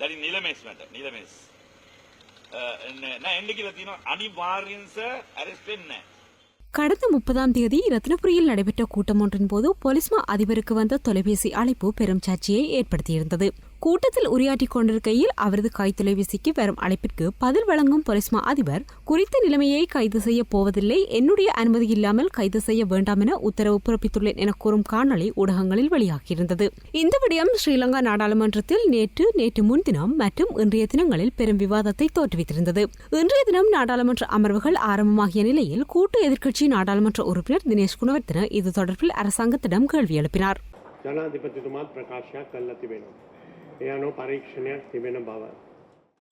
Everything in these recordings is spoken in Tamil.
that is Nilemesh matter, Nilemesh. என்ன கடந்த முப்பதாம் தேதி ரத்னபுரியில் நடைபெற்ற கூட்டம் ஒன்றின் போது பொலிஸ்மா அதிபருக்கு வந்த தொலைபேசி அழைப்பு பெரும் சர்ச்சையை ஏற்படுத்தியிருந்தது கூட்டத்தில் உரையாற்றிக் கொண்டிருக்கையில் அவரது கைத்தொலைபேசிக்கு வரும் அழைப்பிற்கு பதில் வழங்கும் பொலிஸ்மா அதிபர் குறித்த நிலைமையை கைது செய்ய போவதில்லை என்னுடைய அனுமதி இல்லாமல் கைது செய்ய வேண்டாம் என உத்தரவு பிறப்பித்துள்ளேன் என கூறும் காணொலி ஊடகங்களில் வெளியாகியிருந்தது. இந்த விடயம் ஸ்ரீலங்கா நாடாளுமன்றத்தில் நேற்று நேற்று முன்தினம் மற்றும் இன்றைய தினங்களில் பெரும் விவாதத்தை தோற்றுவித்திருந்தது. இன்றைய தினம் நாடாளுமன்ற அமர்வுகள் ஆரம்பமாகிய நிலையில் கூட்டு எதிர்க்கட்சி நாடாளுமன்ற உறுப்பினர் தினேஷ் குணவர்த்தன இது தொடர்பில் அரசாங்கத்திடம் கேள்வி எழுப்பினார். ஜனாதிபதி பிரகாஷா கல்லத்தி வேணும். එය අනු පරීක්ෂණයක් තිබෙන බව.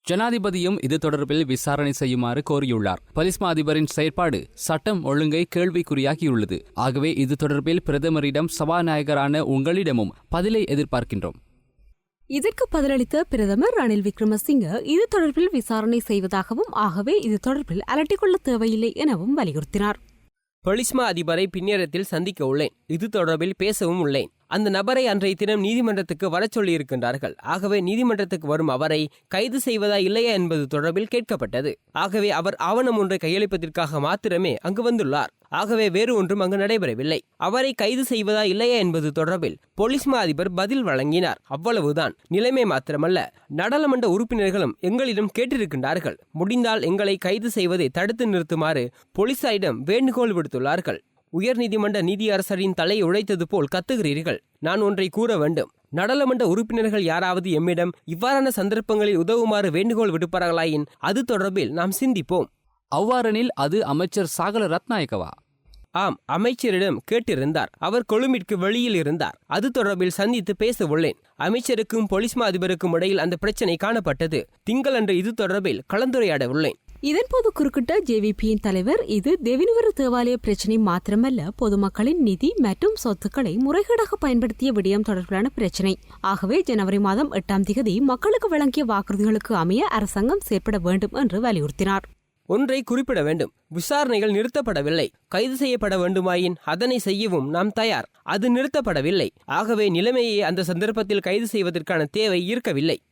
ஜனாதிபதியும் இது தொடர்பில் விசாரணை செய்யுமாறு கோரியுள்ளார் பலிஸ்மா அதிபரின் செயற்பாடு சட்டம் ஒழுங்கை கேள்விக்குறியாகியுள்ளது ஆகவே இது தொடர்பில் பிரதமரிடம் சபாநாயகரான உங்களிடமும் பதிலை எதிர்பார்க்கின்றோம் இதற்கு பதிலளித்த பிரதமர் ரணில் விக்ரமசிங்க இது தொடர்பில் விசாரணை செய்வதாகவும் ஆகவே இது தொடர்பில் அலட்டிக்கொள்ள தேவையில்லை எனவும் வலியுறுத்தினார் பொலிஸ்மா அதிபரை பின்னேரத்தில் சந்திக்க உள்ளேன் இது தொடர்பில் பேசவும் உள்ளேன் அந்த நபரை அன்றைய தினம் நீதிமன்றத்துக்கு வரச் சொல்லியிருக்கின்றார்கள். ஆகவே நீதிமன்றத்துக்கு வரும் அவரை கைது செய்வதா இல்லையா என்பது தொடர்பில் கேட்கப்பட்டது. ஆகவே அவர் ஆவணம் ஒன்றை கையளிப்பதற்காக மாத்திரமே அங்கு வந்துள்ளார். ஆகவே வேறு ஒன்றும் அங்கு நடைபெறவில்லை. அவரை கைது செய்வதா இல்லையா என்பது தொடர்பில் போலீஸ் மா அதிபர் பதில் வழங்கினார். அவ்வளவுதான். நிலைமை மாத்திரமல்ல. நாடாளுமன்ற உறுப்பினர்களும் எங்களிடம் கேட்டிருக்கின்றார்கள். முடிந்தால் எங்களை கைது செய்வதை தடுத்து நிறுத்துமாறு போலீசாரிடம் வேண்டுகோள் விடுத்துள்ளார்கள். உயர்நீதிமன்ற நீதியரசரின் தலை உழைத்தது போல் கத்துகிறீர்கள். நான் ஒன்றை கூற வேண்டும். நாடாளுமன்ற உறுப்பினர்கள் யாராவது எம்மிடம் இவ்வாறான சந்தர்ப்பங்களில் உதவுமாறு வேண்டுகோள் விடுப்பார்களாயின் அது தொடர்பில் நாம் சிந்திப்போம். அவ்வாறெனில் அது அமைச்சர் சாகல ரத்நாயக்கவா? ஆம் அமைச்சரிடம் கேட்டிருந்தார். அவர் கொழும்பிற்கு வெளியில் இருந்தார். அது தொடர்பில் சந்தித்து பேச உள்ளேன். அமைச்சருக்கும் பொலிஸ்மா அதிபருக்கும் இடையில் அந்த பிரச்சனை காணப்பட்டது. திங்களன்று இது தொடர்பில் கலந்துரையாட உள்ளேன். இதன்போது குறுக்கிட்ட ஜேவிபியின் தலைவர் இது தேவினுவர தேவாலய பிரச்சினை மாத்திரமல்ல பொதுமக்களின் நிதி மற்றும் சொத்துக்களை முறைகேடாக பயன்படுத்திய விடயம் தொடர்பிலான பிரச்சினை. ஆகவே ஜனவரி மாதம் எட்டாம் திகதி மக்களுக்கு வழங்கிய வாக்குறுதிகளுக்கு அமைய அரசாங்கம் செயற்பட வேண்டும் என்று வலியுறுத்தினார். ஒன்றை குறிப்பிட வேண்டும். விசாரணைகள் நிறுத்தப்படவில்லை. கைது செய்யப்பட வேண்டுமாயின் அதனை செய்யவும் நாம் தயார். அது நிறுத்தப்படவில்லை. ஆகவே நிலைமையை அந்த சந்தர்ப்பத்தில் கைது செய்வதற்கான தேவை இருக்கவில்லை.